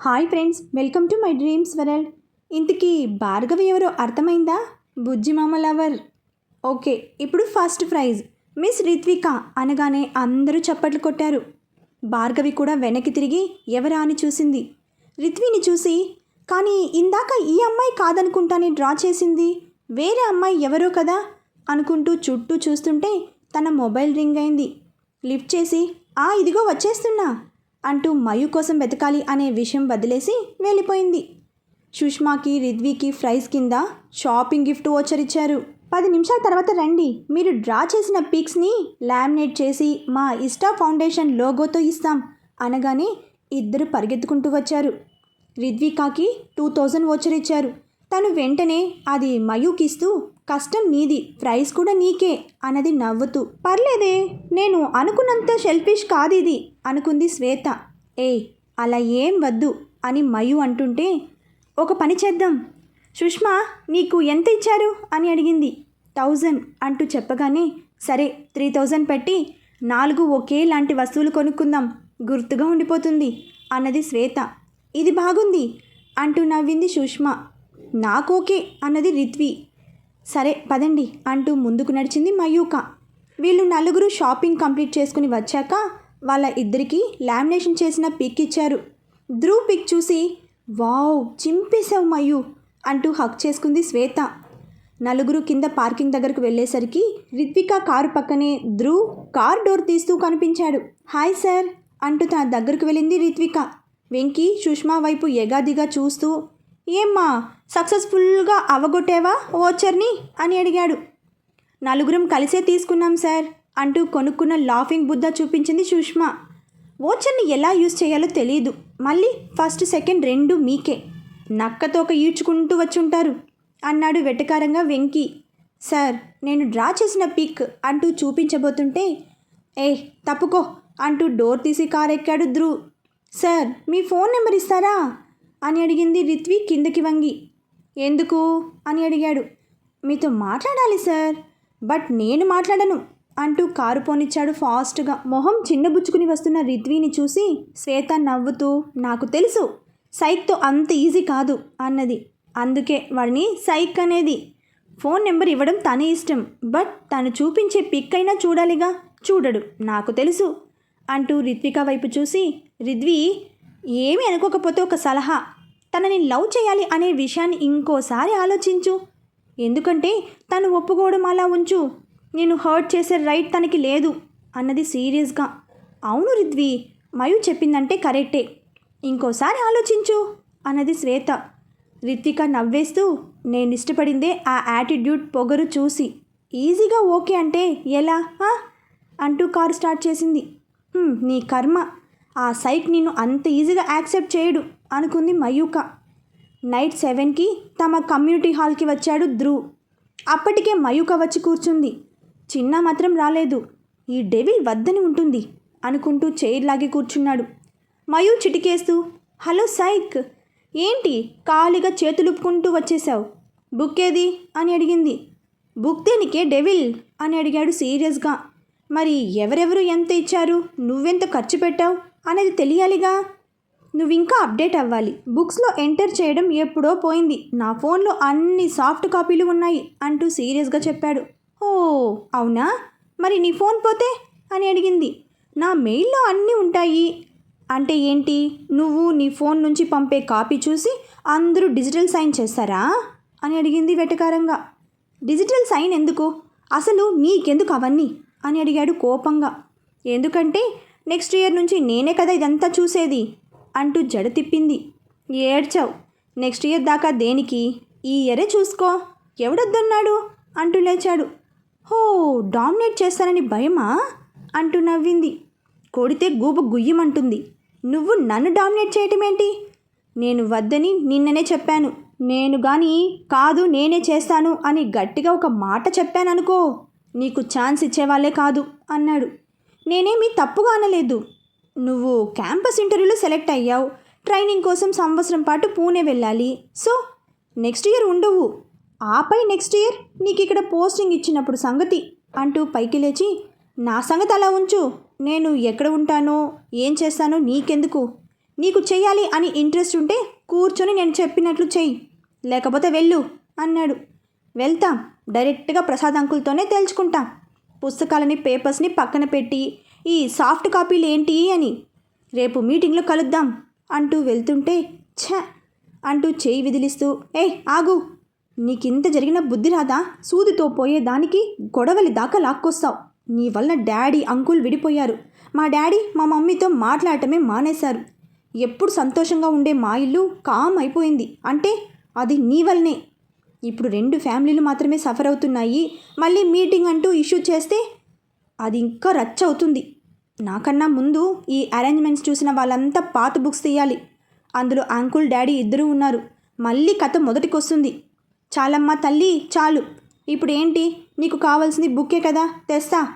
Hi friends welcome to my dreams world. ఇంతకీ భార్గవి ఎవరో అర్థమైందా? బుజ్జిమామ లవర్. ఓకే ఇప్పుడు ఫస్ట్ ప్రైజ్. మిస్ రిత్విక అనగానే అందరూ చప్పట్లు కొట్టారు. భార్గవి కూడా వెనక్కి తిరిగి ఎవరా అని చూసింది. రిత్విని చూసి కానీ ఇందాక ఈ అమ్మాయి కాదనుకుంటానే డ్రా చేసింది. వేరే అమ్మాయి ఎవరో కదా? అనుకుంటూ చుట్టూ చూస్తుంటే తన మొబైల్ రింగ్ అయింది. లిఫ్ట్ చేసి ఆ ఇదిగో వచ్చేస్తున్నా. అంటూ మయు కోసం వెతకాలి అనే విషయం వదిలేసి వెళ్ళిపోయింది. సుష్మాకి రిద్వికి ఫ్రైస్ కింద షాపింగ్ గిఫ్ట్ ఓచర్ ఇచ్చారు. పది నిమిషాల తర్వాత రండి. మీరు డ్రా చేసిన పిక్స్ని లామినేట్ చేసి మా ఇష్ట ఫౌండేషన్ లోగోతో ఇస్తాం అనగానే ఇద్దరు పరిగెత్తుకుంటూ వచ్చారు. రిద్వికాకి టూ థౌజండ్ ఓచర్ ఇచ్చారు. తను వెంటనే అది మయూకిస్తూ కష్టం నీది ప్రైజ్ కూడా నీకే అన్నది నవ్వుతూ పర్లేదే నేను అనుకున్నంత షెల్ఫిష్ కాదు ఇది అనుకుంది శ్వేత. ఏ అలా ఏం వద్దు అని మయు అంటుంటే ఒక పని చేద్దాం. సుష్మా నీకు ఎంత ఇచ్చారు? అని అడిగింది. థౌజండ్ అంటూ చెప్పగానే సరే త్రీ థౌజండ్ పెట్టి నాలుగు ఒకేలాంటి వస్తువులు కొనుక్కుందాం గుర్తుగా ఉండిపోతుంది అన్నది శ్వేత. ఇది బాగుంది అంటూ నవ్వింది సుష్మా. నాకోకే అన్నది రిత్వి. సరే పదండి. అంటూ ముందుకు నడిచింది మయూక. వీళ్ళు నలుగురు షాపింగ్ కంప్లీట్ చేసుకుని వచ్చాక వాళ్ళ ఇద్దరికి లామినేషన్ చేసిన పిక్ ఇచ్చారు. ధ్రువ్ పిక్ చూసి వావ్ చింపేశావు మయూ అంటూ హక్ చేసుకుంది శ్వేత. నలుగురు కింద పార్కింగ్ దగ్గరకు వెళ్ళేసరికి రిత్విక కారు పక్కనే ధ్రువ్ కార్ డోర్ తీస్తూ కనిపించాడు. Hi sir! అంటూ తన దగ్గరకు వెళ్ళింది రిత్విక. వెంకీ సుష్మా వైపు ఎగాదిగా చూస్తూ ఏమ్మా సక్సెస్ఫుల్గా అవగొట్టేవా ఓచర్ని అని అడిగాడు. నలుగురం కలిసే తీసుకున్నాం సార్ అంటూ కొనుక్కున్న లాఫింగ్ బుద్ధ చూపించింది సుష్మా. ఓచర్ని ఎలా యూజ్ చేయాలో తెలియదు మళ్ళీ ఫస్ట్ సెకండ్ రెండు మీకే. నక్కతోక ఈడ్చుకుంటూ వచ్చుంటారు అన్నాడు వెటకారంగా వెంకీ. సార్ నేను డ్రా చేసిన పిక్ అంటూ చూపించబోతుంటే ఏ తప్పుకో అంటూ డోర్ తీసి కార్ ఎక్కాడు ధ్రువ్. సార్ మీ ఫోన్ నెంబర్ ఇస్తారా? అని అడిగింది రిత్వి కిందకి వంగి. ఎందుకు? అని అడిగాడు. మీతో మాట్లాడాలి సార్. బట్ నేను మాట్లాడను అంటూ కారు పోనిచ్చాడు ఫాస్ట్గా. మొహం చిన్నబుచ్చుకుని వస్తున్న రిత్విని చూసి శ్వేత నవ్వుతూ నాకు తెలుసు. సైక్తో అంత ఈజీ కాదు అన్నది. అందుకే వాడిని సైక్ అనేది. ఫోన్ నెంబర్ ఇవ్వడం తన ఇష్టం. బట్ తను చూపించే పిక్ అయినా చూడాలిగా. చూడడు. నాకు తెలుసు అంటూ రిత్విక వైపు చూసి రిద్వి ఏమి అనుకోకపోతే ఒక సలహా. తనని లవ్ చేయాలి అనే విషయాన్ని ఇంకోసారి ఆలోచించు. ఎందుకంటే తను ఒప్పుకోవడం అలా ఉంచు. నేను హర్ట్ చేసే రైట్ తనకి లేదు అన్నది సీరియస్గా. అవును రిద్వి మయు చెప్పిందంటే కరెక్టే. ఇంకోసారి ఆలోచించు అన్నది శ్వేత. రిత్విక నవ్వేస్తూ నేను ఇష్టపడిందే ఆ యాటిట్యూడ్ పొగరు చూసి. ఈజీగా ఓకే అంటే ఎలా ఆ? అంటూ కారు స్టార్ట్ చేసింది. నీ కర్మ. ఆ సైక్ నిన్ను అంత ఈజీగా యాక్సెప్ట్ చేయడు అనుకుంది మయూక. నైట్ సెవెన్కి తమ కమ్యూనిటీ హాల్కి వచ్చాడు ధ్రువ్. అప్పటికే మయూక వచ్చి కూర్చుంది. చిన్న మాత్రం రాలేదు. ఈ డెవిల్ వద్దని ఉంటుంది అనుకుంటూ చైర్ లాగి కూర్చున్నాడు. మయూ చిటికేస్తూ హలో సైక్ ఏంటి ఖాళీగా చేతులుపుకుంటూ వచ్చేసావు బుక్ ఏది? అని అడిగింది. బుక్ దేనికే డెవిల్? అని అడిగాడు సీరియస్గా. మరి ఎవరెవరు ఎంత ఇచ్చారు? నువ్వెంత ఖర్చు పెట్టావు? అనేది తెలియాలిగా? నువ్వు ఇంకా అప్డేట్ అవ్వాలి. బుక్స్లో ఎంటర్ చేయడం ఎప్పుడో పోయింది. నా ఫోన్లో అన్ని సాఫ్ట్ కాపీలు ఉన్నాయి అంటూ సీరియస్గా చెప్పాడు. ఓ అవునా? మరి నీ ఫోన్ పోతే? అని అడిగింది. నా మెయిల్లో అన్నీ ఉంటాయి. అంటే ఏంటి? నువ్వు నీ ఫోన్ నుంచి పంపే కాపీ చూసి అందరూ డిజిటల్ సైన్ చేస్తారా? అని అడిగింది వెటకారంగా. డిజిటల్ సైన్ ఎందుకు? అసలు నీకెందుకు అవన్నీ? అని అడిగాడు కోపంగా. ఎందుకంటే నెక్స్ట్ ఇయర్ నుంచి నేనే కదా ఇదంతా చూసేది అంటూ జడ తిప్పింది. ఏడ్చావు. నెక్స్ట్ ఇయర్ దాకా దేనికి? ఈ ఇయరే చూసుకో. ఎవడొద్దన్నాడు? అంటూ లేచాడు. హో డామినేట్ చేస్తానని భయమా? అంటూ నవ్వింది. కొడితే గూబ గుయ్యమంటుంది. నువ్వు నన్ను డామినేట్ చేయటం ఏంటి నేను వద్దని నిన్ననే చెప్పాను. నేను గాని కాదు నేనే చేస్తాను అని గట్టిగా ఒక మాట చెప్పాననుకో నీకు ఛాన్స్ ఇచ్చేవాళ్ళే కాదు అన్నాడు. నేనేమీ తప్పుగా అనలేదు. నువ్వు క్యాంపస్ ఇంటర్వ్యూలో సెలెక్ట్ అయ్యావు. ట్రైనింగ్ కోసం సంవత్సరం పాటు పూణే వెళ్ళాలి. సో నెక్స్ట్ ఇయర్ ఉండవు. ఆపై నెక్స్ట్ ఇయర్ నీకు ఇక్కడ పోస్టింగ్ ఇచ్చినప్పుడు సంగతి అంటూ పైకి లేచి నా సంగతి అలా ఉంచు. నేను ఎక్కడ ఉంటానో ఏం చేస్తానో నీకెందుకు? నీకు చెయ్యాలి అని ఇంట్రెస్ట్ ఉంటే కూర్చొని నేను చెప్పినట్లు చెయ్యి. లేకపోతే వెళ్ళు అన్నాడు. వెళ్తాం. డైరెక్ట్గా ప్రసాద్ అంకుల్తోనే తేల్చుకుంటాం. పుస్తకాలని పేపర్స్ని పక్కన పెట్టి ఈ సాఫ్ట్ కాపీలు ఏంటి అని రేపు మీటింగ్లో కలుద్దాం అంటూ వెళ్తుంటే ఛ అంటూ చేయి విదిలిస్తూ ఏ ఆగు నీకింత జరిగిన బుద్ధి రాదా? సూదితో పోయేదానికి గొడవలి దాకా లాక్కొస్తావు. నీ వల్ల డాడీ అంకుల్ విడిపోయారు. మా డాడీ మా మమ్మీతో మాట్లాడటమే మానేశారు. ఎప్పుడు సంతోషంగా ఉండే మా ఇల్లు కామ్ అయిపోయింది. అంటే అది నీ వల్లనే ఇప్పుడు రెండు ఫ్యామిలీలు మాత్రమే సఫర్ అవుతున్నాయి. మళ్ళీ మీటింగ్ అంటూ ఇష్యూ చేస్తే అది ఇంకా రచ్చ అవుతుంది. నాకన్నా ముందు ఈ అరేంజ్మెంట్స్ చూసిన వాళ్ళంతా పాత బుక్స్ తీయాలి. అందులో అంకుల్ డాడీ ఇద్దరూ ఉన్నారు. మళ్ళీ కథ మొదటికొస్తుంది. చాలమ్మా తల్లి చాలు. ఇప్పుడు ఏంటి? నీకు కావాల్సింది బుక్కే కదా? తెస్తా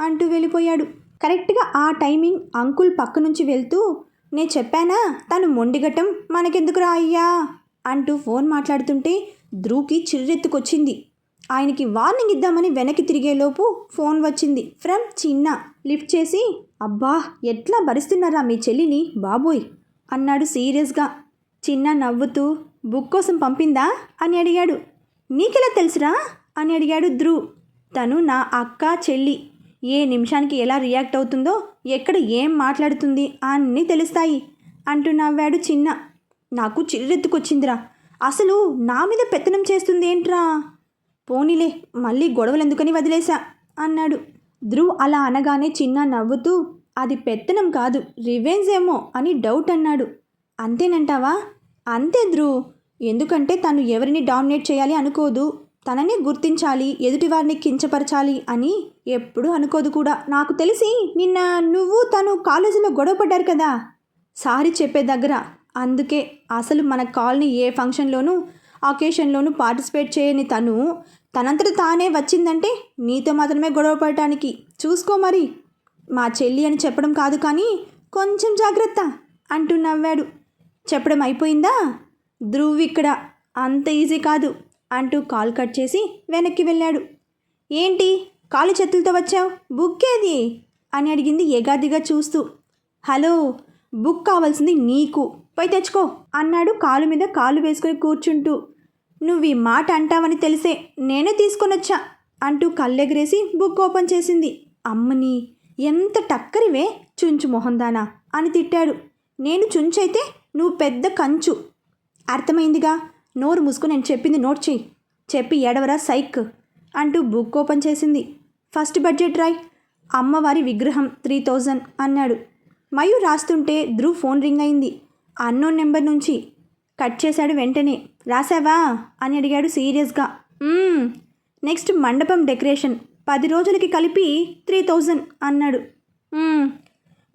అంటూ వెళ్ళిపోయాడు. కరెక్ట్గా ఆ టైమింగ్ అంకుల్ పక్క నుంచి వెళ్తూ నే చెప్పానా? తను మొండిగటం మనకెందుకురా అయ్యా? అంటూ ఫోన్ మాట్లాడుతుంటే ధ్రువ్కి చిర్రెత్తుకొచ్చింది. ఆయనకి వార్నింగ్ ఇద్దామని వెనక్కి తిరిగేలోపు ఫోన్ వచ్చింది. ఫ్రమ్ చిన్న లిఫ్ట్ చేసి అబ్బా ఎట్లా భరిస్తున్నారా మీ చెల్లిని బాబోయ్ అన్నాడు సీరియస్గా. చిన్న నవ్వుతూ బుక్ కోసం పంపిందా? అని అడిగాడు. నీకెలా తెలుసురా? అని అడిగాడు ధ్రువ్. తను నా అక్క చెల్లి. ఏ నిమిషానికి ఎలా రియాక్ట్ అవుతుందో ఎక్కడ ఏం మాట్లాడుతుంది అన్నీ తెలుస్తాయి అంటూ నవ్వాడు చిన్న. నాకు చిర్రెత్తుకొచ్చిందిరా. అసలు నా మీద పెత్తనం చేస్తుంది ఏంట్రా? పోనీలే మళ్ళీ గొడవలు ఎందుకని వదిలేశా అన్నాడు. ధ్రువ్ అలా అనగానే చిన్న నవ్వుతూ అది పెత్తనం కాదు రివెంజ్ ఏమో అని డౌట్ అన్నాడు. అంతేనంటావా? అంతే ధ్రువ్ ఎందుకంటే తను ఎవరిని డామినేట్ చేయాలి అనుకోదు తనని గుర్తించాలి ఎదుటివారిని కించపరచాలి అని ఎప్పుడూ అనుకోదు కూడా. నాకు తెలిసి నిన్న నువ్వు తను కాలేజీలో గొడవ పడ్డారు కదా? సారీ చెప్పే దగ్గర అందుకే అసలు మన కాల్ని ఏ ఫంక్షన్లోనూ అకేషన్లోనూ పార్టిసిపేట్ చేయని తను తనంతట తానే వచ్చిందంటే నీతో మాత్రమే గొడవ పడటానికి. చూసుకో మరి. మా చెల్లి అని చెప్పడం కాదు కానీ కొంచెం జాగ్రత్త అంటూ నవ్వాడు. చెప్పడం అయిపోయిందా? ధ్రువ్ ఇక్కడ అంత ఈజీ కాదు అంటూ కాల్ కట్ చేసి వెనక్కి వెళ్ళాడు. ఏంటి? కాలు చేతులతో వచ్చావు? బుక్ ఏది? అని అడిగింది ఎగాదిగా చూస్తూ. హలో బుక్ కావాల్సింది నీకు. పోయి తెచ్చుకో. అన్నాడు కాలు మీద కాలు వేసుకొని కూర్చుంటూ. నువ్వు ఈ మాట అంటావని తెలిసే నేనే తీసుకొనొచ్చా అంటూ కళ్ళెగరేసి బుక్ ఓపెన్ చేసింది. అమ్మని ఎంత టక్కరివే చుంచు మొహందానా అని తిట్టాడు. నేను చుంచైతే నువ్వు పెద్ద కంచు. అర్థమైందిగా? నోరు మూసుకుని నేను చెప్పింది నోట్ చేయి చెప్పి ఎడవరా సైక్ అంటూ బుక్ ఓపెన్ చేసింది. ఫస్ట్ బడ్జెట్ రాయ్. అమ్మవారి విగ్రహం త్రీ థౌజండ్ అన్నాడు. మయూర్ రాస్తుంటే ధ్రువ్ ఫోన్ రింగ్ అయింది. అన్నోన్ నెంబర్ నుంచి కట్ చేశాడు వెంటనే. రాసావా? అని అడిగాడు సీరియస్గా. నెక్స్ట్ మండపం డెకరేషన్. పది రోజులకి కలిపి త్రీ థౌజండ్ అన్నాడు.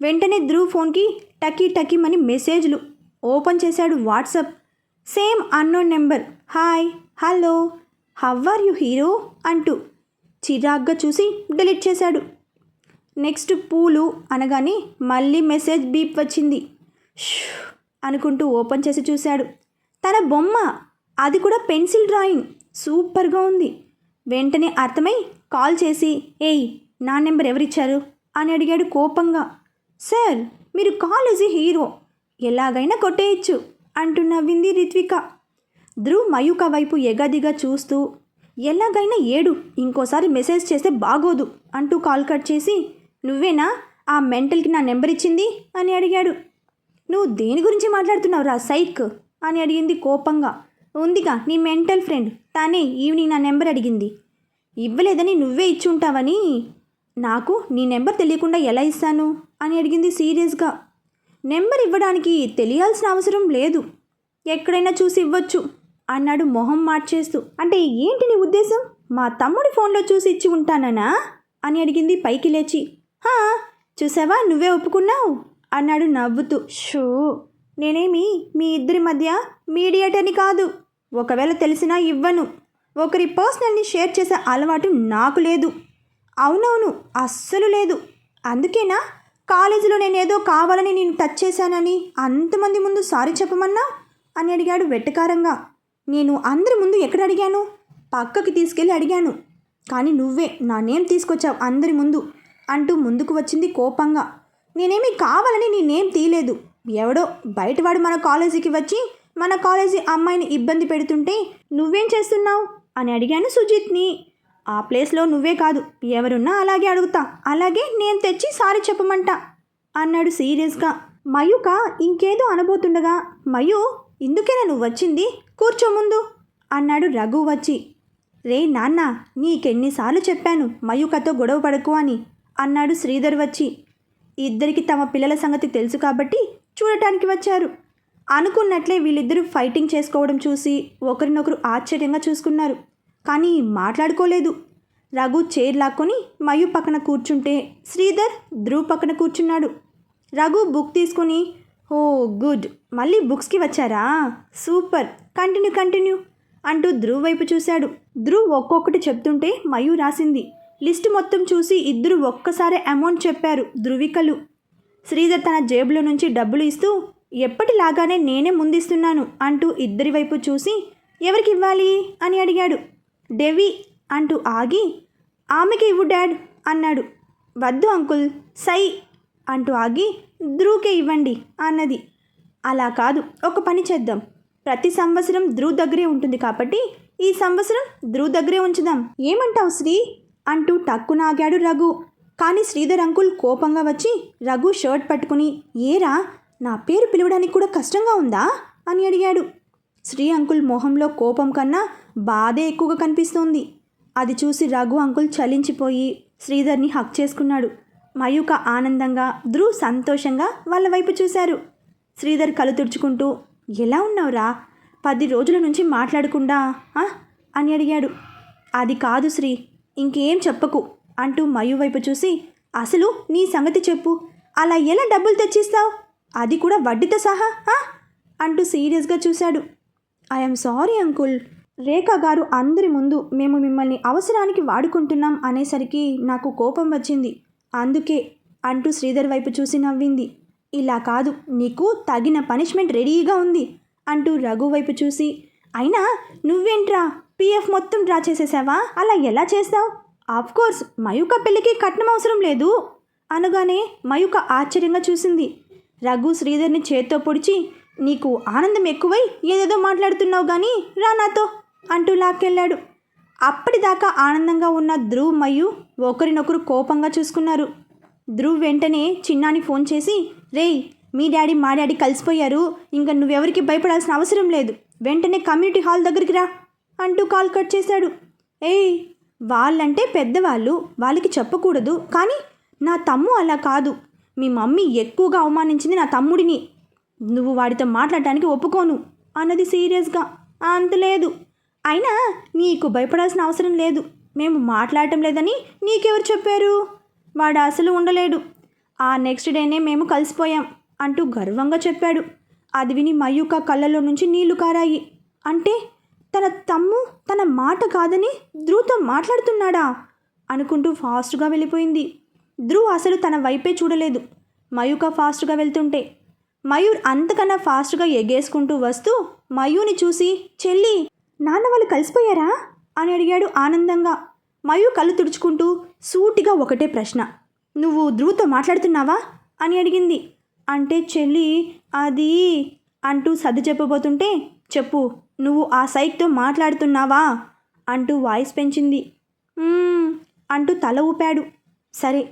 వెంటనే ధ్రువ్ ఫోన్కి టకీ టకీమని మెసేజ్లు ఓపెన్ చేశాడు WhatsApp. Same unknown number. Hi hello how are you hero? అంటూ చిరాగ్గా చూసి డిలీట్ చేశాడు. నెక్స్ట్ పూలు అనగానే మళ్ళీ మెసేజ్ బీప్ వచ్చింది. షూ అనుకుంటూ ఓపెన్ చేసి చూశాడు. తన బొమ్మ అది కూడా పెన్సిల్ డ్రాయింగ్. సూపర్గా ఉంది. వెంటనే అర్థమై కాల్ చేసి ఏయ్ నా నెంబర్ ఎవరిచ్చారు? అని అడిగాడు కోపంగా. సార్ మీరు కాలేజీ హీరో. ఎలాగైనా కొట్టేయచ్చు అంటూ నవ్వింది రిత్విక. ధ్రువ్ మయూక వైపు ఎగదిగా చూస్తూ ఎలాగైనా ఏడు ఇంకోసారి మెసేజ్ చేస్తే బాగోదు అంటూ కాల్ కట్ చేసి నువ్వేనా? ఆ మెంటల్కి నా నెంబర్ ఇచ్చింది? అని అడిగాడు. నువ్వు దేని గురించి మాట్లాడుతున్నావు రా సైక్? అని అడిగింది కోపంగా. ఉందిగా నీ మెంటల్ ఫ్రెండ్. తానే ఈవినింగ్ నా నెంబర్ అడిగింది. ఇవ్వలేదని నువ్వే ఇచ్చి ఉంటావని? నాకు నీ నెంబర్ తెలియకుండా ఎలా ఇస్తాను? అని అడిగింది సీరియస్గా. నెంబర్ ఇవ్వడానికి తెలియాల్సిన అవసరం లేదు. ఎక్కడైనా చూసి ఇవ్వచ్చు అన్నాడు మొహం మార్చేస్తూ. అంటే ఏంటి నీ ఉద్దేశం? మా తమ్ముడి ఫోన్లో చూసి ఇచ్చి ఉంటాననా? అని అడిగింది పైకి లేచి. హా చూసావా? నువ్వే ఒప్పుకున్నావు? అన్నాడు నవ్వుతూ. షూ నేనేమి మీ ఇద్దరి మధ్య మీడియేటర్ని కాదు. ఒకవేళ తెలిసినా ఇవ్వను. ఒకరి పర్సనల్ని షేర్ చేసే అలవాటు నాకు లేదు. అవునవును అస్సలు లేదు. అందుకేనా? కాలేజీలో నేనేదో కావాలని నేను టచ్ చేశానని అంతమంది ముందు సారీ చెప్పమన్నా? అని అడిగాడు వెట్టకారంగా నేను అందరి ముందు ఎక్కడ అడిగాను? పక్కకి తీసుకెళ్ళి అడిగాను. కానీ నువ్వే నా నేమ్ తీసుకొచ్చావు అందరి ముందు అంటూ ముందుకు వచ్చింది కోపంగా. నేనేమి కావాలని నేనేం తీయలేదు. ఎవడో బయటవాడు మన కాలేజీకి వచ్చి మన కాలేజీ అమ్మాయిని ఇబ్బంది పెడుతుంటే నువ్వేం చేస్తున్నావు? అని అడిగాను సుజిత్ని. ఆ ప్లేస్లో నువ్వే కాదు ఎవరున్నా అలాగే అడుగుతా అలాగే నేను తెచ్చి సారీ చెప్పమంటా అన్నాడు సీరియస్గా. మయూక ఇంకేదో అనబోతుండగా మయు ఇందుకేనా నువ్వు వచ్చింది? కూర్చో ముందు అన్నాడు రఘు వచ్చి. రే నాన్న నీకెన్నిసార్లు చెప్పాను మయూకతో గొడవ పడకు అని అన్నాడు శ్రీధర్ వచ్చి. ఇద్దరికి తమ పిల్లల సంగతి తెలుసు కాబట్టి చూడటానికి వచ్చారు. అనుకున్నట్లే వీళ్ళిద్దరూ ఫైటింగ్ చేసుకోవడం చూసి ఒకరినొకరు ఆశ్చర్యంగా చూసుకున్నారు. కానీ మాట్లాడుకోలేదు. రఘు చైర్ లాక్కొని మయు పక్కన కూర్చుంటే శ్రీధర్ ధ్రువ్ పక్కన కూర్చున్నాడు. రఘు బుక్ తీసుకొని ఓ గుడ్ మళ్ళీ బుక్స్కి వచ్చారా? సూపర్ కంటిన్యూ కంటిన్యూ అంటూ ధ్రువ్ వైపు చూశాడు. ధ్రువ్ ఒక్కొక్కటి చెప్తుంటే మయు రాసింది. లిస్ట్ మొత్తం చూసి ఇద్దరు ఒక్కసారి అమౌంట్ చెప్పారు ధృవికలు. శ్రీధర్ తన జేబులో నుంచి డబ్బులు ఇస్తూ ఎప్పటిలాగానే నేనే ముందిస్తున్నాను అంటూ ఇద్దరి వైపు చూసి ఎవరికి ఇవ్వాలి? అని అడిగాడు. డెవి అంటూ ఆగి ఆమెకి ఇవ్వు డాడ్ అన్నాడు. వద్దు అంకుల్ సై అంటూ ఆగి ధ్రువ్కే ఇవ్వండి అన్నది. అలా కాదు ఒక పని చేద్దాం. ప్రతి సంవత్సరం ధ్రువ్ దగ్గరే ఉంటుంది కాబట్టి ఈ సంవత్సరం ధ్రువ్ దగ్గరే ఉంచుదాం. ఏమంటావు శ్రీ? అంటూ టక్కునాగాడు రఘు. కానీ శ్రీధర్ అంకుల్ కోపంగా వచ్చి రఘు షర్ట్ పట్టుకుని ఏరా నా పేరు పిలవడానికి కూడా కష్టంగా ఉందా? అని అడిగాడు. శ్రీ అంకుల్ మొహంలో కోపం కన్నా బాధే ఎక్కువగా కనిపిస్తోంది. అది చూసి రఘు అంకుల్ చలించిపోయి శ్రీధర్ని హక్ చేసుకున్నాడు. మయూక ఆనందంగా ధ్రువ్ సంతోషంగా వాళ్ళ వైపు చూశారు. శ్రీధర్ కలు తుడుచుకుంటూ ఎలా ఉన్నావురా? పది రోజుల నుంచి మాట్లాడకుండా అని అడిగాడు. అది కాదు శ్రీ ఇంకేం చెప్పకు అంటూ మయు వైపు చూసి అసలు నీ సంగతి చెప్పు. అలా ఎలా డబ్బులు తెచ్చిస్తావు? అది కూడా వడ్డీతో సహా అంటూ సీరియస్గా చూశాడు. I'm sorry uncle. రేఖా గారు అందరి ముందు మేము మిమ్మల్ని అవసరానికి వాడుకుంటున్నాం అనేసరికి నాకు కోపం వచ్చింది. అందుకే అంటూ శ్రీధర్ వైపు చూసి నవ్వింది. ఇలా కాదు నీకు తగిన పనిష్మెంట్ రెడీగా ఉంది అంటూ రఘు వైపు చూసి అయినా నువ్వేంట్రా? పిఎఫ్ మొత్తం డ్రా చేసేసావా? అలా ఎలా చేస్తావు? కోర్స్ మయూక పెళ్ళికి కట్నం అవసరం లేదు. అనగానే మయూక ఆశ్చర్యంగా చూసింది. రఘు శ్రీధర్ని చేత్తో పొడిచి నీకు ఆనందం ఎక్కువై ఏదేదో మాట్లాడుతున్నావు కానీ రా నాతో అంటూ లాక్కెళ్ళాడు. అప్పటిదాకా ఆనందంగా ఉన్న ధ్రువ్ మరియు ఒకరినొకరు కోపంగా చూసుకున్నారు. ధ్రువ్ వెంటనే చిన్నాని ఫోన్ చేసి రేయ్ మీ డాడీ మా డాడీ కలిసిపోయారు. ఇంకా నువ్వెవరికి భయపడాల్సిన అవసరం లేదు. వెంటనే కమ్యూనిటీ హాల్ దగ్గరికి రా. అంటూ కాల్ కట్ చేశాడు. ఏయ్ వాళ్ళంటే పెద్దవాళ్ళు వాళ్ళకి చెప్పకూడదు. కానీ నా తమ్ము అలా కాదు. మీ మమ్మీ ఎక్కువగా అవమానించింది నా తమ్ముడిని. నువ్వు వాడితో మాట్లాడటానికి ఒప్పుకోను అన్నది సీరియస్గా. అంత లేదు. అయినా నీకు భయపడాల్సిన అవసరం లేదు. మేము మాట్లాడటం లేదని నీకెవరు చెప్పారు? వాడు అసలు ఉండలేడు. ఆ నెక్స్ట్ డేనే మేము కలిసిపోయాం అంటూ గర్వంగా చెప్పాడు. అది విని మయూక కళ్ళలో నుంచి నీళ్ళు కారాయి. అంటే తన తమ్ము తన మాట కాదని ధ్రువ్తో మాట్లాడుతున్నాడా? అనుకుంటూ ఫాస్ట్గా వెళ్ళిపోయింది. ధ్రువ్ అసలు తన వైపే చూడలేదు. మయూక ఫాస్ట్గా వెళ్తుంటే మయూర్ అంతకన్నా ఫాస్ట్గా ఎగేసుకుంటూ వస్తూ మయూని చూసి చెల్లి నాన్న వాళ్ళు కలిసిపోయారా? అని అడిగాడు ఆనందంగా. మయూ కళ్ళు తుడుచుకుంటూ సూటిగా ఒకటే ప్రశ్న. నువ్వు ధ్రువ్తో మాట్లాడుతున్నావా? అని అడిగింది. అంటే చెల్లి అది అంటూ సర్ది చెప్పబోతుంటే చెప్పు నువ్వు ఆ సైట్తో మాట్లాడుతున్నావా? అంటూ వాయిస్ పెంచింది. అంటూ తల ఊపాడు. సరే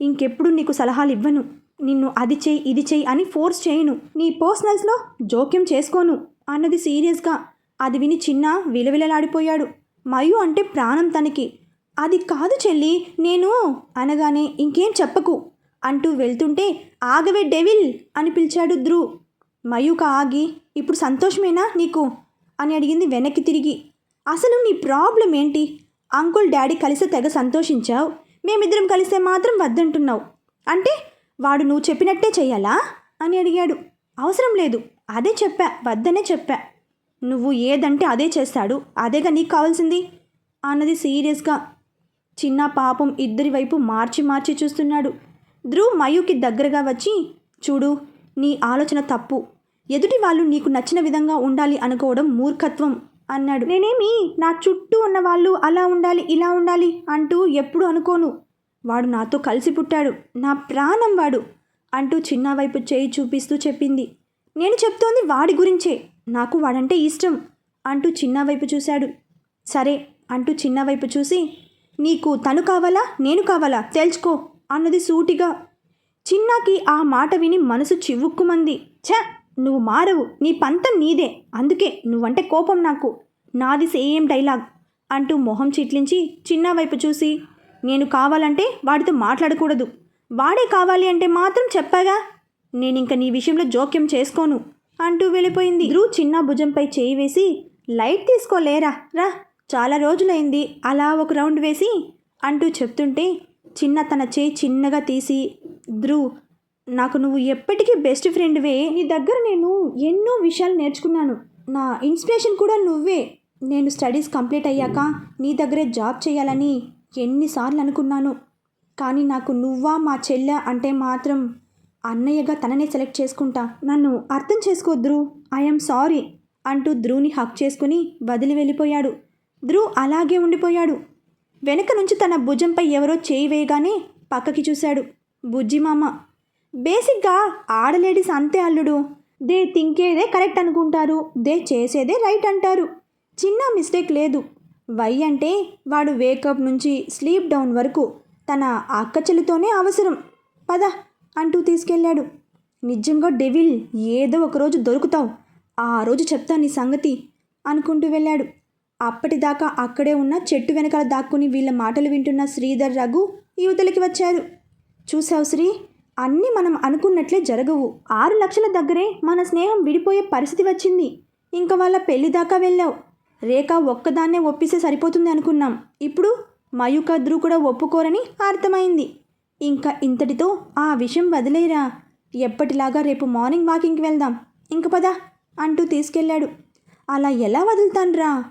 ఇంకెప్పుడు నీకు సలహాలు ఇవ్వను నిన్ను అది చేయి ఇది చేయి అని ఫోర్స్ చేయను. నీ పర్సనల్స్లో జోక్యం చేసుకోను అన్నది సీరియస్గా. అది విని చిన్న విలవిలలాడిపోయాడు. మయు అంటే ప్రాణం తనకి. అది కాదు చెల్లి నేను అనగానే ఇంకేం చెప్పకు అంటూ వెళ్తుంటే ఆగవే డెవిల్ అని పిలిచాడు ధ్రువ్. మయూక ఆగి ఇప్పుడు సంతోషమేనా నీకు? అని అడిగింది వెనక్కి తిరిగి. అసలు నీ ప్రాబ్లం ఏంటి? అంకుల్ డాడీ కలిసి తెగ సంతోషించావు. మేమిద్దరం కలిసే మాత్రం వద్దంటున్నావు. అంటే వాడు నువ్వు చెప్పినట్టే చెయ్యాలా? అని అడిగాడు. అవసరం లేదు. అదే చెప్పా. వద్దనే చెప్పా. నువ్వు ఏదంటే అదే చేస్తాడు. అదేగా నీకు కావాల్సింది? అన్నది సీరియస్గా. చిన్న పాపం ఇద్దరి వైపు మార్చి మార్చి చూస్తున్నాడు. ధ్రువ్ మయూకి దగ్గరగా వచ్చి చూడు నీ ఆలోచన తప్పు. ఎదుటి వాళ్ళు నీకు నచ్చిన విధంగా ఉండాలి అనుకోవడం మూర్ఖత్వం అన్నాడు. నేనేమి? నా చుట్టూ ఉన్న వాళ్ళు అలా ఉండాలి ఇలా ఉండాలి అంటూ ఎప్పుడు అనుకోను. వాడు నాతో కలిసి పుట్టాడు. నా ప్రాణం వాడు అంటూ చిన్న వైపు చేయి చూపిస్తూ చెప్పింది. నేను చెప్తోంది వాడి గురించే. నాకు వాడంటే ఇష్టం అంటూ చిన్న వైపు చూశాడు. సరే అంటూ చిన్న వైపు చూసి నీకు తను కావాలా నేను కావాలా? తెలుసుకో అన్నది సూటిగా. చిన్నాకి ఆ మాట విని మనసు చివుక్కుమంది. ఛ! నువ్వు మారవు. నీ పంతం నీదే. అందుకే నువ్వంటే కోపం నాకు. నాది సేమ్ డైలాగ్ అంటూ మొహం చిట్లించి చిన్న వైపు చూసి నేను కావాలంటే వాడితో మాట్లాడకూడదు. వాడే కావాలి అంటే మాత్రం చెప్పాగా. ఇంక నీ విషయంలో జోక్యం చేసుకోను అంటూ వెళ్ళిపోయింది. ధ్రువ్ చిన్న భుజంపై చేయి వేసి లైట్ తీసుకోలేరా? రా. చాలా రోజులైంది. అలా ఒక రౌండ్ వేసి అంటూ చెప్తుంటే చిన్న తన చేయి చిన్నగా తీసి ధ్రువ్ నాకు నువ్వు ఎప్పటికీ బెస్ట్ ఫ్రెండ్వే నీ దగ్గర నేను ఎన్నో విషయాలు నేర్చుకున్నాను. నా ఇన్స్పిరేషన్ కూడా నువ్వే. నేను స్టడీస్ కంప్లీట్ అయ్యాక నీ దగ్గరే జాబ్ చేయాలని ఎన్నిసార్లు అనుకున్నాను. కానీ నాకు నువ్వా మా చెల్లె అంటే మాత్రం అన్నయ్యగా తననే సెలెక్ట్ చేసుకుంటా. నన్ను అర్థం చేసుకో ధ్రువ్ ఐఎమ్ సారీ అంటూ ధ్రువ్ని హక్ చేసుకుని వదిలి వెళ్ళిపోయాడు. ధ్రువ్ అలాగే ఉండిపోయాడు. వెనక నుంచి తన భుజంపై ఎవరో చేయి వేయగానే పక్కకి చూశాడు. బుజ్జి మామ బేసిక్గా ఆడలేడీస్ అంతే అల్లుడు. దే థింకేదే కరెక్ట్ అనుకుంటారు. దే చేసేదే రైట్ అంటారు. చిన్న మిస్టేక్ లేదు. వై అంటే వాడు వేకప్ నుంచి స్లీప్ డౌన్ వరకు తన అక్కచెల్లితోనే అవసరం. పద అంటూ తీసుకెళ్ళాడు. నిజంగా డెవిల్ ఏదో ఒకరోజు దొరుకుతావు. ఆ రోజు చెప్తా నీ సంగతి అనుకుంటూ వెళ్ళాడు. అప్పటిదాకా అక్కడే ఉన్న చెట్టు వెనకాల దాక్కుని వీళ్ళ మాటలు వింటున్న శ్రీధర్ రఘు యువతలకి వచ్చారు. చూసావు శ్రీ? అన్నీ మనం అనుకున్నట్లే జరగవు. ఆరు లక్షల దగ్గరే మన స్నేహం విడిపోయే పరిస్థితి వచ్చింది. ఇంకా వాళ్ళ పెళ్ళి దాకా వెళ్ళావు. రేఖ ఒక్కదాన్నే ఒప్పిస్తే సరిపోతుంది అనుకున్నాం. ఇప్పుడు మయూక ధ్రువ్ కూడా ఒప్పుకోరని అర్థమైంది. ఇంకా ఇంతటితో ఆ విషయం వదిలేరా? ఎప్పటిలాగా రేపు మార్నింగ్ వాకింగ్కి వెళ్దాం. ఇంక పద అంటూ తీసుకెళ్ళాడు. అలా ఎలా వదులుతాన్రా?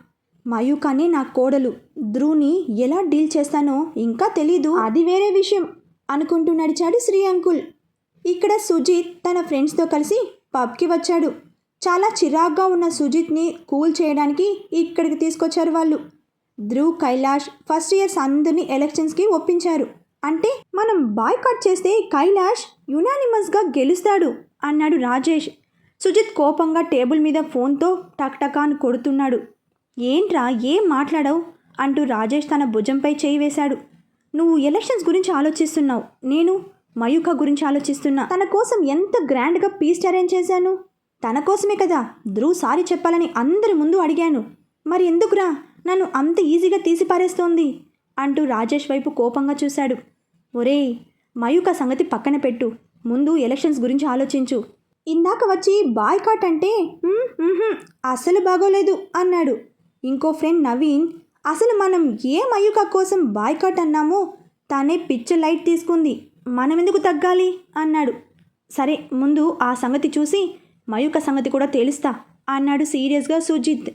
మయూకానే నా కోడలు ధ్రువుని ఎలా డీల్ చేస్తానో ఇంకా తెలీదు. అది వేరే విషయం. అనుకుంటూ నడిచాడు శ్రీ అంకుల్. ఇక్కడ సుజిత్ తన ఫ్రెండ్స్తో కలిసి పబ్కి వచ్చాడు. చాలా చిరాగ్గా ఉన్న సుజిత్ని కూల్ చేయడానికి ఇక్కడికి తీసుకొచ్చారు వాళ్ళు. ధ్రువ్ కైలాష్ ఫస్ట్ ఇయర్స్ అందరినీ ఎలక్షన్స్కి ఒప్పించారు. అంటే మనం బాయ్కాట్ చేస్తే కైలాష్ యునానిమస్గా గెలుస్తాడు అన్నాడు రాజేష్. సుజిత్ కోపంగా టేబుల్ మీద ఫోన్తో టక్టకాను కొడుతున్నాడు. ఏంట్రా ఏం మాట్లాడవు? అంటూ రాజేష్ తన భుజంపై చేయి వేశాడు. నువ్వు ఎలక్షన్స్ గురించి ఆలోచిస్తున్నావు. నేను మయూక గురించి ఆలోచిస్తున్నా. తన కోసం ఎంత గ్రాండ్గా పీస్ అరేంజ్ చేశాను? తన కోసమే కదా ధ్రువ్ సారీ చెప్పాలని అందరి ముందు అడిగాను. మరి ఎందుకురా? నన్ను అంత ఈజీగా తీసి పారేస్తోంది అంటూ రాజేష్ వైపు కోపంగా చూశాడు. ఒరేయ్ మయూక సంగతి పక్కన పెట్టు. ముందు ఎలక్షన్స్ గురించి ఆలోచించు. ఇందాక వచ్చి బాయ్కాట్ అంటే అసలు బాగోలేదు అన్నాడు. ఇంకో ఫ్రెండ్ నవీన్ అసలు మనం ఏ మయూక కోసం బాయ్కాట్ అన్నామో తానే పిచ్చి లైట్ తీసుకుంది. మనం ఎందుకు తగ్గాలి? అన్నాడు. సరే ముందు ఆ సంగతి చూసి మయూక సంగతి కూడా తేలుస్తా అన్నాడు సీరియస్గా సుజిత్.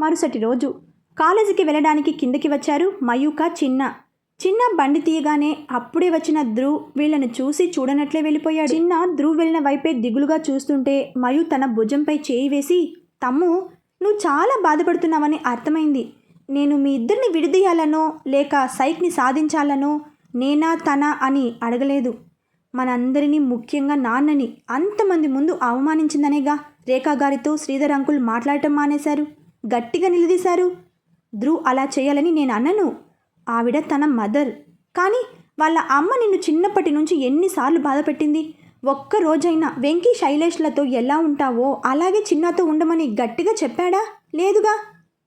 మరుసటి రోజు కాలేజీకి వెళ్ళడానికి కిందకి వచ్చారు మయూక చిన్న. చిన్న బండి తీయగానే అప్పుడే వచ్చిన ధ్రువ్ వీళ్ళను చూసి చూడనట్లే వెళ్ళిపోయాడు. చిన్న ధ్రువ్ వెళ్ళిన వైపే దిగులుగా చూస్తుంటే మయు తన భుజంపై చేయి వేసి తమ్ము నువ్వు చాలా బాధపడుతున్నావని అర్థమైంది. నేను మీ ఇద్దరిని విడదీయాలనో లేక సైక్ని సాధించాలనో నేనా తన అని అడగలేదు. మనందరినీ ముఖ్యంగా నాన్నని అంతమంది ముందు అవమానించిందనేగా రేఖా గారితో శ్రీధర్ అంకుల్ మాట్లాడటం మానేశారు. గట్టిగా నిలదీశారు. ధ్రువ్ అలా చేయాలని నేను అన్నను ఆవిడ తన మదర్. కానీ వాళ్ళ అమ్మ నిన్ను చిన్నప్పటి నుంచి ఎన్నిసార్లు బాధపెట్టింది. ఒక్క రోజైనా వెంకీ శైలేష్లతో ఎలా ఉంటావో అలాగే చిన్నతో ఉండమని గట్టిగా చెప్పాడా? లేదుగా?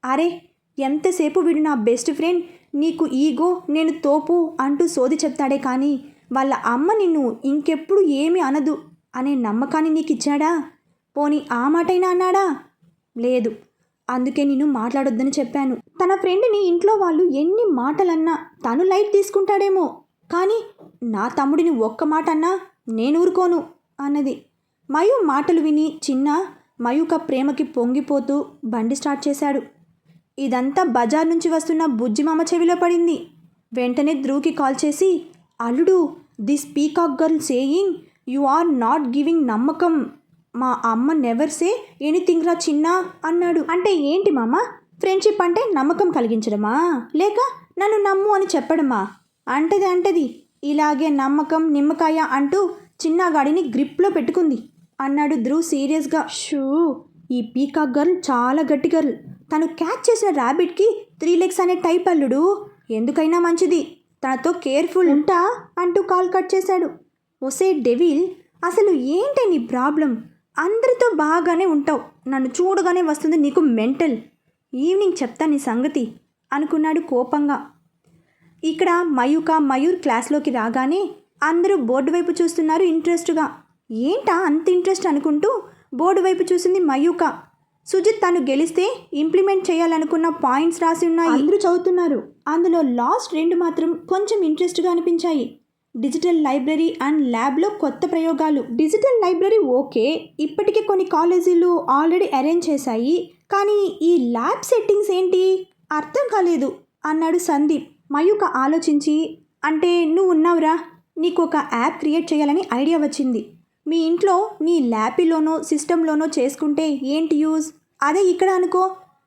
అరే ఎంతసేపు వీడు నా బెస్ట్ ఫ్రెండ్? నీకు ఈగో నేను తోపు అంటూ సోది చెప్తాడే కానీ వాళ్ళ అమ్మ నిన్ను ఇంకెప్పుడు ఏమీ అనదు అనే నమ్మకాన్ని నీకు ఇచ్చాడా పోనీ ఆ మాటైనా అన్నాడా? లేదు. అందుకే నేను మాట్లాడొద్దని చెప్పాను. తన ఫ్రెండ్ని ఇంట్లో వాళ్ళు ఎన్ని మాటలన్నా తను లైట్ తీసుకుంటాడేమో. కానీ నా తమ్ముడిని ఒక్క మాట అన్నా నేను ఊరుకోను అన్నది. మయు మాటలు విని చిన్న మయూక ప్రేమకి పొంగిపోతూ బండి స్టార్ట్ చేశాడు. ఇదంతా బజార్ నుంచి వస్తున్న బుజ్జిమామ చెవిలో పడింది. వెంటనే ధ్రువ్కి కాల్ చేసి అల్లుడు this peacock girl saying you are not giving నమ్మకం. మా అమ్మ నెవర్ సే ఎనీథింగ్ రా చిన్న అన్నాడు. అంటే ఏంటి మామ? ఫ్రెండ్షిప్ అంటే నమ్మకం కలిగించడమా? లేక నన్ను నమ్ము అని చెప్పడమా? అంటది అంటది. ఇలాగే నమ్మకం నిమ్మకాయ అంటూ చిన్నగాడిని గ్రిప్లో పెట్టుకుంది అన్నాడు ధ్రువ్ సీరియస్గా. షూ ఈ పీకాక్ గర్ల్ చాలా గట్టి గర్ల్ తను క్యాచ్ చేసిన ర్యాబిట్కి త్రీ లెగ్స్ అనే టైప్ అల్లుడు. ఎందుకైనా మంచిది. తనతో కేర్ఫుల్ ఉంటా అంటూ కాల్ కట్ చేశాడు. ఒసే డెవిల్ అసలు ఏంటి నీ ప్రాబ్లం? అందరితో బాగానే ఉంటావు. నన్ను చూడగానే వస్తుంది నీకు మెంటల్. ఈవినింగ్ చెప్తా నీ సంగతి అనుకున్నాడు కోపంగా. ఇక్కడ మయూక మయూర్ క్లాస్లోకి రాగానే అందరూ బోర్డు వైపు చూస్తున్నారు ఇంట్రెస్ట్గా. ఏంటా అంత ఇంట్రెస్ట్ అనుకుంటూ బోర్డు వైపు చూసింది మయూక. సుజిత్ తను గెలిస్తే ఇంప్లిమెంట్ చేయాలనుకున్న పాయింట్స్ రాసి ఉన్నాయి. అందరూ చదువుతున్నారు. అందులో లాస్ట్ రెండు మాత్రం కొంచెం ఇంట్రెస్ట్గా అనిపించాయి. డిజిటల్ లైబ్రరీ అండ్ ల్యాబ్లో కొత్త ప్రయోగాలు. Digital library okay. ఇప్పటికే కొన్ని కాలేజీలు ఆల్రెడీ అరేంజ్ చేశాయి. కానీ ఈ ల్యాబ్ సెట్టింగ్స్ ఏంటి? అర్థం కాలేదు. అన్నాడు సందీప్ మయూక ఆలోచించి. అంటే నువ్వు ఉన్నావురా. నీకు ఒక యాప్ క్రియేట్ చేయాలని ఐడియా వచ్చింది. మీ ఇంట్లో నీ ల్యాపీలోనో సిస్టంలోనో చేసుకుంటే ఏంటి యూజ్? అదే ఇక్కడ అనుకో.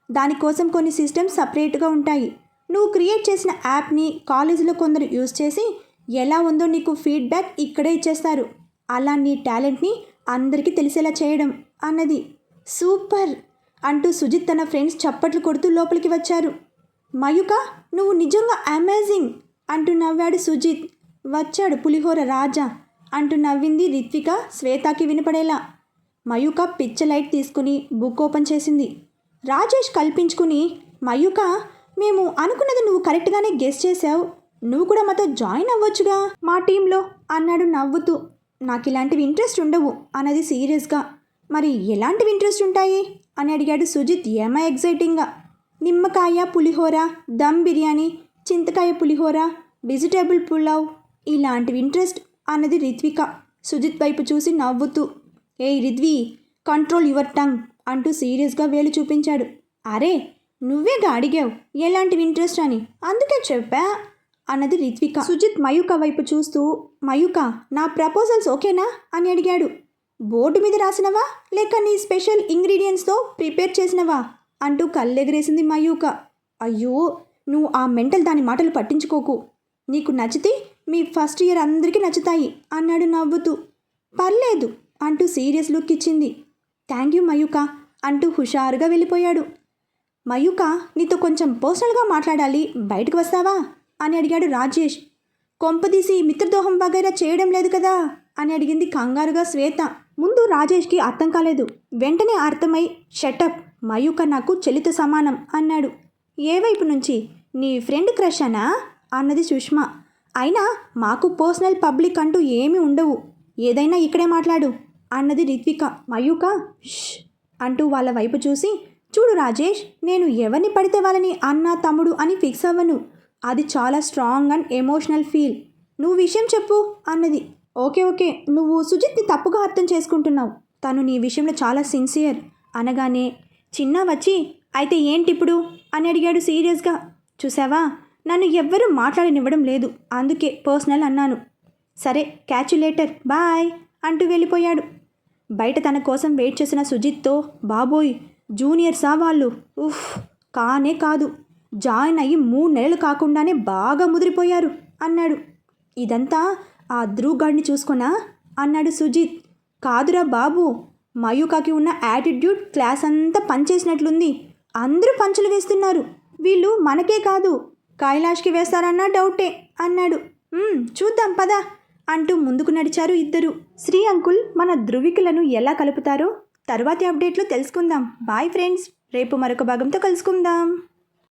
దానికోసం కొన్ని సిస్టమ్స్ సపరేట్గా ఉంటాయి. నువ్వు క్రియేట్ చేసిన యాప్ని కాలేజీలో కొందరు యూజ్ చేసి ఎలా ఉందో నీకు ఫీడ్బ్యాక్ ఇక్కడే ఇచ్చేస్తారు. అలా నీ టాలెంట్ని అందరికీ తెలిసేలా చేయడం అన్నది. సూపర్! అంటూ సుజిత్ తన ఫ్రెండ్స్ చప్పట్లు కొడుతూ లోపలికి వచ్చారు. మయూక నువ్వు నిజంగా అమేజింగ్! అంటూ నవ్వాడు సుజిత్. వచ్చాడు పులిహోర రాజా. అంటూ నవ్వింది రిత్విక శ్వేతకి వినపడేలా. మయూక పిచ్చ లైట్ తీసుకుని బుక్ ఓపెన్ చేసింది. రాజేష్ కల్పించుకుని మయూక మేము అనుకున్నది నువ్వు కరెక్ట్గానే గెస్ చేసావు నువ్వు కూడా మాతో జాయిన్ అవ్వచ్చుగా మా టీంలో అన్నాడు నవ్వుతూ. నాకు ఇలాంటివి ఇంట్రెస్ట్ ఉండవు అన్నది సీరియస్గా. మరి ఎలాంటివి ఇంట్రెస్ట్ ఉంటాయి? అని అడిగాడు సుజిత్ ఏమా ఎగ్జైటింగ్గా నిమ్మకాయ పులిహోర దమ్ బిర్యానీ చింతకాయ పులిహోర వెజిటేబుల్ పులావ్ ఇలాంటివి ఇంట్రెస్ట్ అన్నది రిత్విక. సుజిత్ వైపు చూసి నవ్వుతూ ఏయ్ రిద్వి కంట్రోల్ యువర్ టంగ్ అంటూ సీరియస్గా వేలు చూపించాడు. అరే నువ్వేగా అడిగావు ఎలాంటివి ఇంట్రెస్ట్ అని? అందుకే చెప్పా అన్నది రిత్విక. సుజిత్ మయూక వైపు చూస్తూ మయూక నా ప్రపోజల్స్ ఓకేనా? అని అడిగాడు. బోర్డు మీద రాసినవా? లేక నీ స్పెషల్ ఇంగ్రీడియంట్స్తో ప్రిపేర్ చేసినవా? అంటూ కళ్ళెగరేసింది మయూక. అయ్యో నువ్వు ఆ మెంటల్ దాని మాటలు పట్టించుకోకు. నీకు నచ్చితే మీ ఫస్ట్ ఇయర్ అందరికీ నచ్చుతాయి అన్నాడు నవ్వుతూ. పర్లేదు అంటూ సీరియస్ లుక్ ఇచ్చింది. థ్యాంక్ యూ మయూక అంటూ హుషారుగా వెళ్ళిపోయాడు. మయూక నీతో కొంచెం పర్సనల్గా మాట్లాడాలి బయటకు వస్తావా? అని అడిగాడు రాజేష్. కొంపదీసి మిత్రదోహం వగైరా చేయడం లేదు కదా? అని అడిగింది కంగారుగా శ్వేత. ముందు రాజేష్కి అర్థం కాలేదు. వెంటనే అర్థమై షటప్ మయూక నాకు చెల్లితో సమానం అన్నాడు. ఏ వైపు నుంచి? నీ ఫ్రెండ్ క్రష్ అనా? అన్నది సుష్మా. అయినా మాకు పర్సనల్ పబ్లిక్ అంటూ ఏమీ ఉండవు. ఏదైనా ఇక్కడే మాట్లాడు అన్నది రిత్విక. మయూక ష్ అంటూ వాళ్ళ వైపు చూసి చూడు రాజేష్ నేను ఎవరిని పడితే వాళ్ళని అన్న తమ్ముడు అని ఫిక్స్ అవ్వను. అది చాలా స్ట్రాంగ్ అండ్ ఎమోషనల్ ఫీల్. నువ్వు విషయం చెప్పు అన్నది. ఓకే ఓకే నువ్వు సుజిత్ని తప్పుగా అర్థం చేసుకుంటున్నావు. తను నీ విషయంలో చాలా సిన్సియర్ అనగానే చిన్న వచ్చి అయితే ఏంటి ఇప్పుడు అని అడిగాడు సీరియస్గా. చూసావా? నన్ను ఎవ్వరూ మాట్లాడనివ్వడం లేదు. అందుకే పర్సనల్ అన్నాను. సరే క్యాచులేటర్ బాయ్ అంటూ వెళ్ళిపోయాడు. బయట తన కోసం వెయిట్ చేసిన సుజిత్తో బాబోయ్ జూనియర్సా వాళ్ళు? ఉఫ్ కానే కాదు. జాయిన్ అయ్యి మూడు నెలలు కాకుండానే బాగా ముదిరిపోయారు అన్నాడు. ఇదంతా ఆ ధ్రువగాడిని చూసుకున్నా? అన్నాడు సుజిత్. కాదురా బాబు మయూకాకి ఉన్న యాటిట్యూడ్ క్లాస్ అంతా పంచేసినట్లుంది అందరూ పంచులు వేస్తున్నారు. వీళ్ళు మనకే కాదు. కైలాష్కి వేస్తారన్నా డౌటే అన్నాడు. చూద్దాం పదా అంటూ ముందుకు నడిచారు ఇద్దరు. శ్రీ అంకుల్ మన ధృవికులను ఎలా కలుపుతారో తర్వాతి అప్డేట్లో తెలుసుకుందాం. బాయ్ ఫ్రెండ్స్ రేపు మరొక భాగంతో కలుసుకుందాం.